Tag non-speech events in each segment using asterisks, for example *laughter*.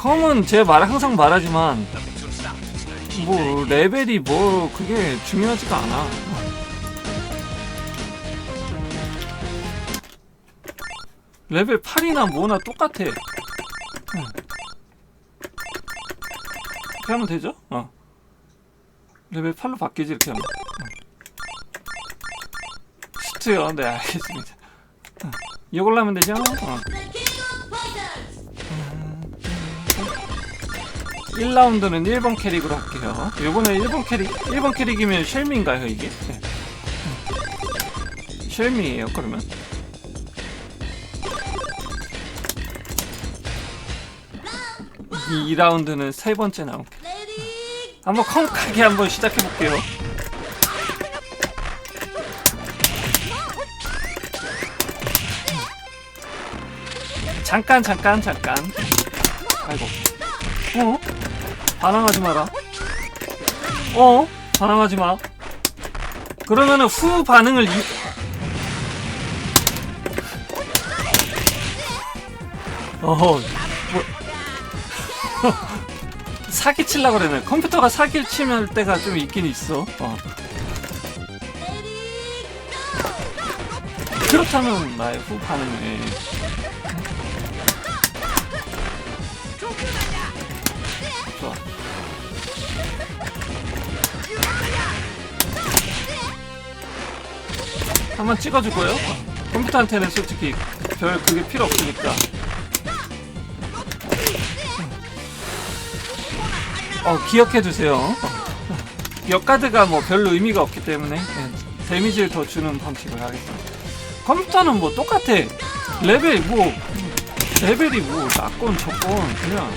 컴은 제 말 항상 말하지만 뭐 레벨이 뭐 그게 중요하지가 않아. 레벨 8이나 뭐나 똑같아. 응. 이렇게 하면 되죠? 어. 레벨 8로 바뀌지 이렇게 하면. 응. 시트요. 네 알겠습니다. 응. 이걸로 하면 되죠? 어. 1라운드는 1번 캐릭으로 할게요. 요번에 1번 캐릭, 1번 캐릭이면 쉘미인가요, 이게? 네. 쉘미예요, 그러면. 이 2라운드는 세 번째 캐릭. 한번 컴하게 한번 시작해 볼게요. 잠깐 잠깐 잠깐. 아이고. 어? 반항하지 마라. 어? 반항하지 마. 그러면은 후 반응을 이... 어허, 뭐... *laughs* 사기 칠라 그러네. 컴퓨터가 사기를 치면 때가 좀 있긴 있어. 어. 그렇다면 나의 후 반응에 좋아. 한번 찍어주고요. 컴퓨터한테는 솔직히 별 그게 필요 없으니까. 어, 기억해두세요. 역가드가 뭐 별로 의미가 없기 때문에 네, 데미지를 더 주는 방식을 하겠습니다. 컴퓨터는 뭐 똑같아. 레벨 뭐 레벨이 뭐 낮건 적건 그냥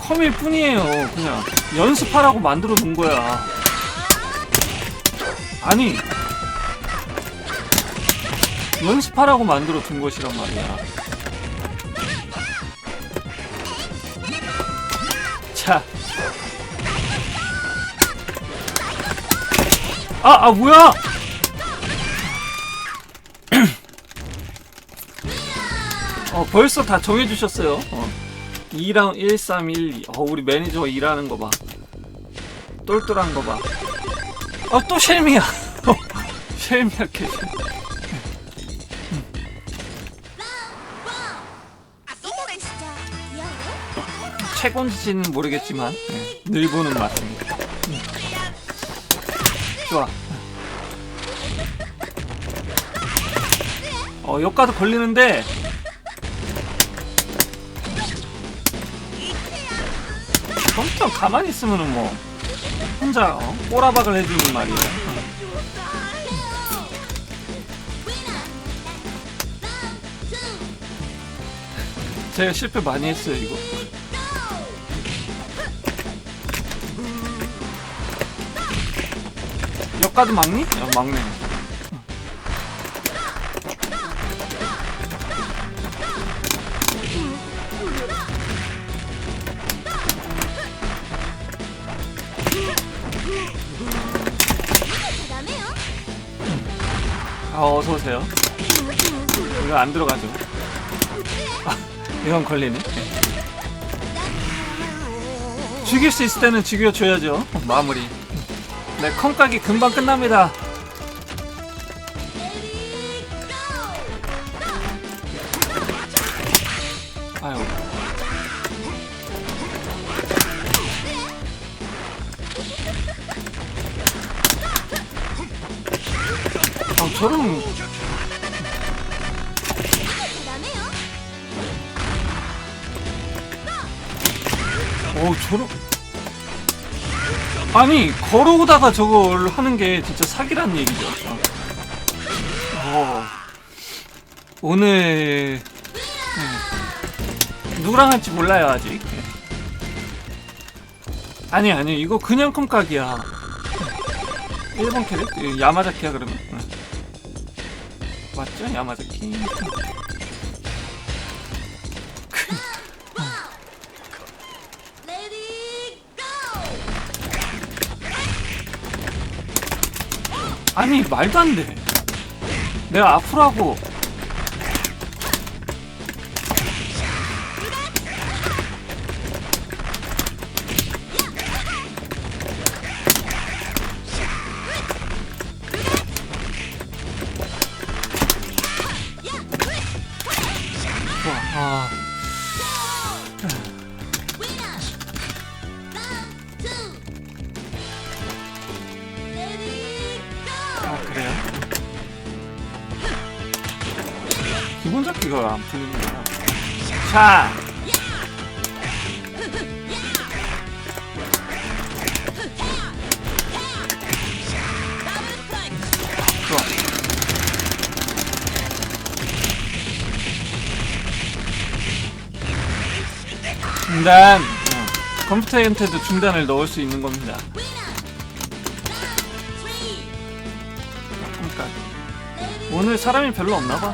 컴일 뿐이에요. 그냥 연습하라고 만들어 놓은 거야. 아니 연습하라고 만들어 둔 것이란 말이야. 자. 아, 아, 뭐야! *clears throat* 어, 벌써 다 정해주셨어요. 어. 2랑 1, 3, 1, 2. 어, 우리 매니저 일하는 거 봐. 똘똘한 거 봐. 어, 또 쉘미야. 쉘미야, 캐 최곤지는 모르겠지만 네, 늘 보는 맛입니다. 음. 좋아. 어, 여기까지 걸리는데 컴퓨터 가만히 있으면은 뭐 혼자 어, 꼬라박을 해주는 말이에요. 제가 실패 많이 했어요 이거. 여기까지 막니? 어, 막네. 아 어서 오세요. 이거 안 들어가죠. 아, 이건 걸리네. 네. 죽일 수 있을 때는 죽여줘야죠. 마무리. 네, 컴각이 금방 끝납니다. 아유. 아, 저런 오, 저런 아니 걸어오다가 저걸 하는 게 진짜 사기란 얘기죠. 어. 오늘 네. 누구랑 할지 몰라요 아직. 네. 아니 아니 이거 그냥 컴각이야. 1번 캐릭 예, 야마자키야 그러면. 네. 맞죠 야마자키. 아니 말도 안 돼. 내가 앞으로 하고 기본 잡기가 안 풀리는구나. 자. 좋아. 중단. 어, 컴퓨터한테도 중단을 넣을 수 있는 겁니다. 그러니까 오늘 사람이 별로 없나 봐.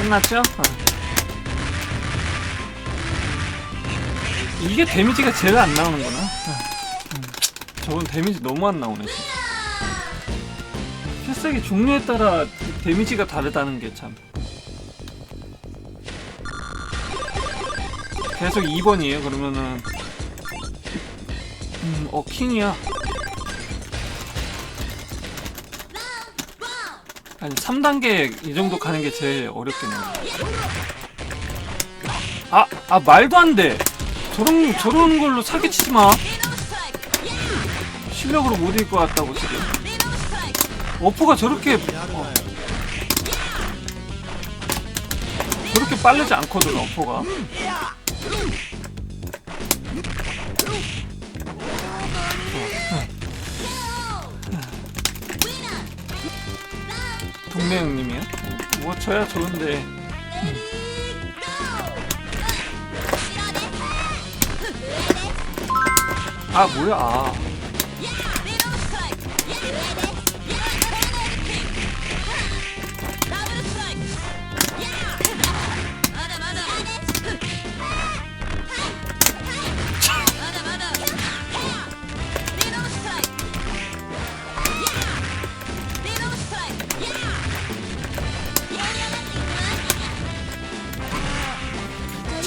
끝났죠? 어. 이게 데미지가 제일 안 나오는구나. 음. 저건 데미지 너무 안 나오네. 필살기 종류에 따라 데미지가 다르다는 게 참. 계속 2번이에요. 그러면은 음, 어 킹이야. 아니 3단계 이 정도 가는 게 제일 어렵겠네. 아, 아 말도 안 돼. 저런 저런 걸로 사기치지 마. 실력으로 못 이길 것 같다고 지금. 어퍼가 저렇게 어. 그렇게 빠르지 않거든 어퍼가. 동네 형님이요? 뭐 저야 좋은데. 아 뭐야? 아.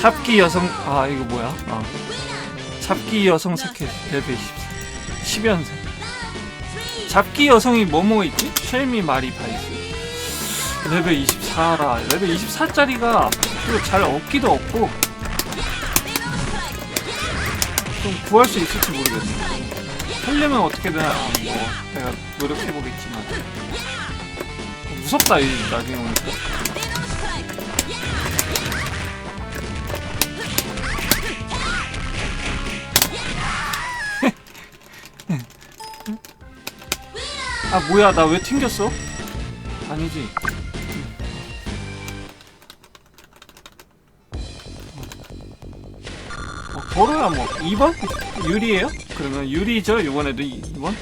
잡기 여성 아 이거 뭐야? 아. 잡기 여성 스킬 레벨 24 10연승. 잡기 여성이 뭐뭐 있지? 쉘미 마리 바이스. 레벨 24라. 레벨 24짜리가 또잘 없기도 없고. 좀 구할 수 있을지 모르겠네. 하려면 어떻게든 아, 뭐 내가 노력해보겠지만. 무섭다 이 나중에 오니까 아 뭐야 나 왜 튕겼어? 아니지 어, 버로야 뭐 2번? 유리에요? 그러면 유리죠 이번에도 2번?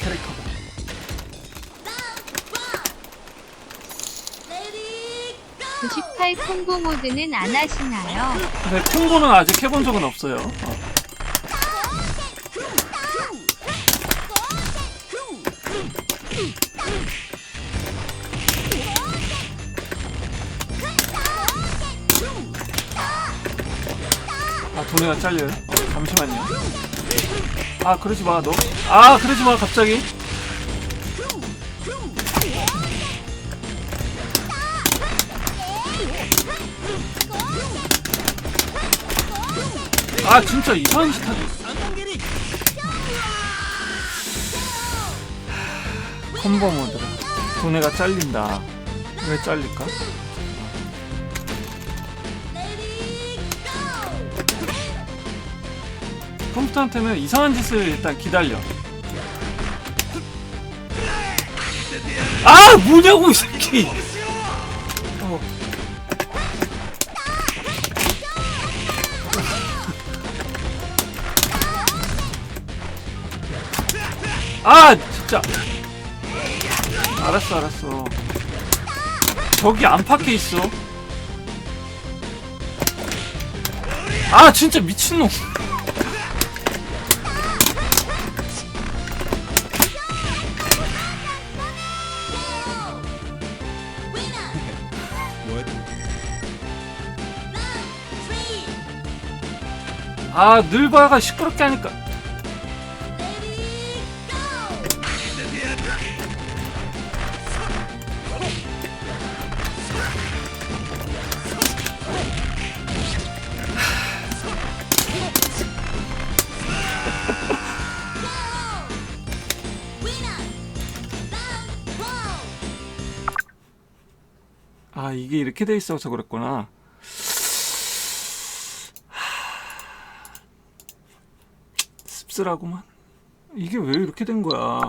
캐릭터가 98 콤보 모드는 안 하시나요? 근데 통보는 아직 해본 적은 없어요 어. 아 도네가 잘려요? 어, 잠시만요. 아 그러지 마너아 그러지 마 갑자기. 아 진짜 이상한 짓 하지 콤보 모드라 도네가 잘린다. 왜 잘릴까? 컴퓨터한테는 이상한 짓을 일단 기다려. 아! 뭐냐고 이 새끼! 어. 아 진짜 알았어 알았어. 저기 안팎에 있어. 아 진짜 미친놈. 아, 늘바가 시끄럽게 하니까. 아 이게 이렇게 돼 있어서 그랬구나. 씁쓸하구만. 이게 왜 이렇게 된 거야